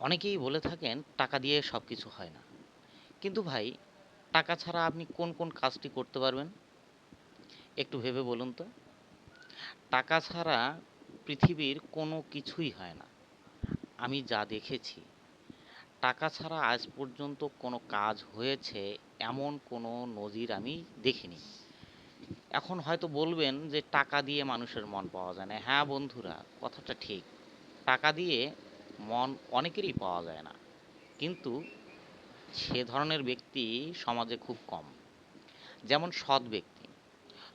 অনেকেই বলে থাকেন, টাকা দিয়ে সব কিছু হয় না। কিন্তু ভাই, টাকা ছাড়া আপনি কোন কোন কাজটি করতে পারবেন? একটু ভেবে বলুন তো। টাকা ছাড়া পৃথিবীর কোনো কিছুই হয় না। আমি যা দেখেছি, টাকা ছাড়া আজ পর্যন্ত কোনো কাজ হয়েছে এমন কোনো নজির আমি দেখিনি। এখন হয়তো বলবেন যে টাকা দিয়ে মানুষের মন পাওয়া যায় না। হ্যাঁ বন্ধুরা, কথাটা ঠিক। টাকা দিয়ে মন অনেকেরই পাওয়া যায় না। কিন্তু সে ধরনের ব্যক্তি সমাজে খুব কম। যেমন সৎ ব্যক্তি।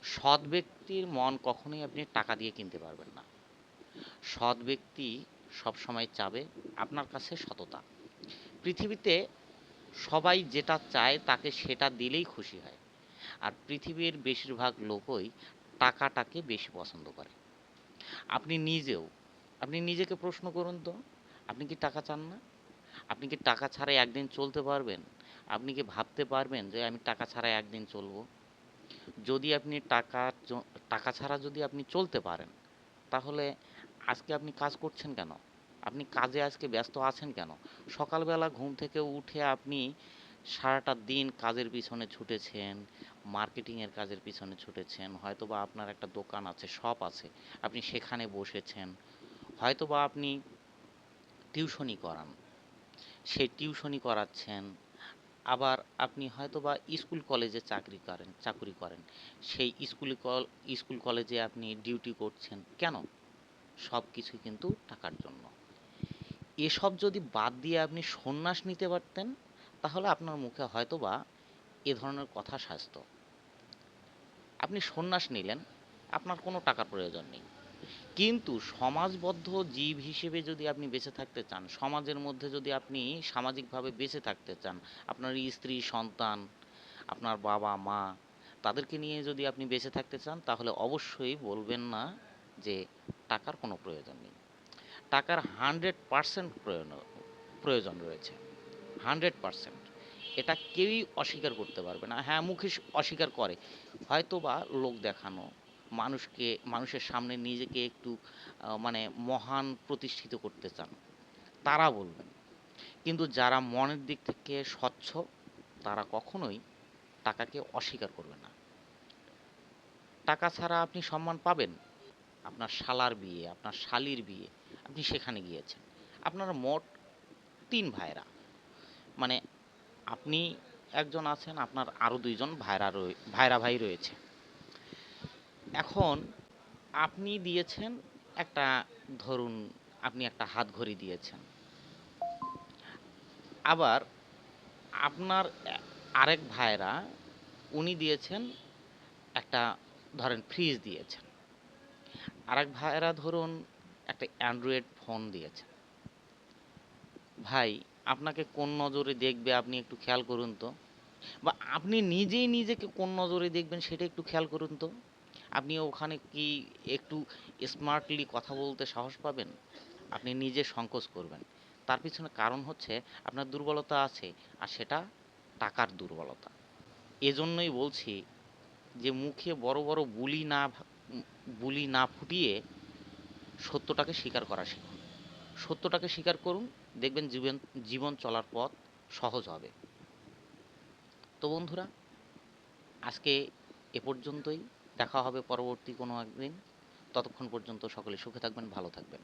সৎ ব্যক্তির মন কখনোই আপনি টাকা দিয়ে কিনতে পারবেন না। সৎ ব্যক্তি সবসময় চাবে আপনার কাছে সততা। পৃথিবীতে সবাই যেটা চায় তাকে সেটা দিলেই খুশি হয়। আর পৃথিবীর বেশিরভাগ লোকই টাকাটাকে বেশি পছন্দ করে। আপনি নিজেও, আপনি নিজেকে প্রশ্ন করুন তো। আপনি কি টাকা চান না? আপনি কি টাকা ছাড়া একদিন চলতে পারবেন? আপনি কি ভাবতে পারবেন যে আমি টাকা ছাড়া একদিন চলবো? যদি আপনি টাকা টাকা ছাড়া যদি আপনি চলতে পারেন, তাহলে আজকে আপনি কাজ করছেন কেন? আপনি কাজে আজকে ব্যস্ত আছেন কেন? সকালবেলা ঘুম থেকে উঠে আপনি সারাটা দিন কাজের পিছনে ছুটেছেন মার্কেটিংয়ের কাজের পিছনে ছুটেছেন, হয়তোবা আপনার একটা দোকান আছে শপ আছে, আপনি সেখানে বসেছেন। হয়তোবা আপনি টিউশনি করান। সেই টিউশনি করাচ্ছেন, আবার আপনি হয়তো বা স্কুল কলেজে চাকরি করেন চাকরি করেন। সেই স্কুল কল, স্কুল কলেজে আপনি ডিউটি করছেন কেন? সব কিছু কিন্তু টাকার জন্য। এসব যদি বাদ দিয়ে আপনি সন্ন্যাস নিতে পারতেন, তাহলে আপনার মুখে হয়তো বা এ ধরনের কথা সাজতো। আপনি সন্ন্যাস নিলেন, আপনার কোনো টাকার প্রয়োজন নেই। কিন্তু সমাজবদ্ধ জীব হিসেবে যদি আপনি বেঁচে থাকতে চান, সমাজের মধ্যে যদি আপনি সামাজিকভাবে বেঁচে থাকতে চান, আপনার স্ত্রী, সন্তান, আপনার বাবা, মা, তাদেরকে নিয়ে যদি আপনি বেঁচে থাকতে চান, তাহলে অবশ্যই বলবেন না যে টাকার কোনো প্রয়োজন নেই। টাকার হান্ড্রেড পারসেন্ট প্রয়োজন রয়েছে। Hundred percent. এটা কেউই অস্বীকার করতে পারবে না। হ্যাঁ মুখে অস্বীকার করে। হয়তো বা লোক দেখানো মানুষকে, মানুষের সামনে নিজেকে একটু মানে মহান প্রতিষ্ঠিত করতে চান, তারা বলবেন। কিন্তু যারা মনের দিক থেকে স্বচ্ছ, তারা কখনোই টাকাকে অস্বীকার করবে না। টাকা ছাড়া আপনি সম্মান পাবেন। আপনার শালার বিয়ে, আপনার শালির বিয়ে, আপনি সেখানে গিয়েছেন। আপনার মোট তিন ভাইরা। মানে আপনি একজন আছেন, আপনার আরও দুইজন ভাইরা ভাইরা ভাই রয়েছে। এখন আপনি দিয়েছেন একটা, ধরুন আপনি একটা হাত ঘড়ি দিয়েছেন। আবার আপনার আরেক ভাইরা উনি দিয়েছেন একটা, ধরেন ফ্রিজ দিয়েছেন। আরেক ভাইরা ধরুন একটা অ্যান্ড্রয়েড ফোন দিয়েছেন। ভাই, আপনাকে কোন নজরে দেখবে আপনি একটু খেয়াল করুন তো? বা আপনি নিজেই নিজেকে কোন নজরে দেখবেন সেটা একটু খেয়াল করুন তো? আপনি ওখানে কি একটু স্মার্টলি কথা বলতে সাহস পাবেন? আপনি নিজে সংকোচ করবেন। তার পিছনে কারণ হচ্ছে আপনার দুর্বলতা আছে আর সেটা টাকার দুর্বলতা। এজন্যই বলছি যে মুখে বড় বড় বুলি না বুলি না ফুটিয়ে সত্যটাকে স্বীকার করা শিখুন। সত্যটাকে স্বীকার করুন, দেখবেন জীবন জীবন চলার পথ সহজ হবে। তো বন্ধুরা, আজকে এ পর্যন্তই। দেখা হবে পরবর্তী কোনো একদিন। ততক্ষণ পর্যন্ত সকলে সুখে থাকবেন ভালো থাকবেন।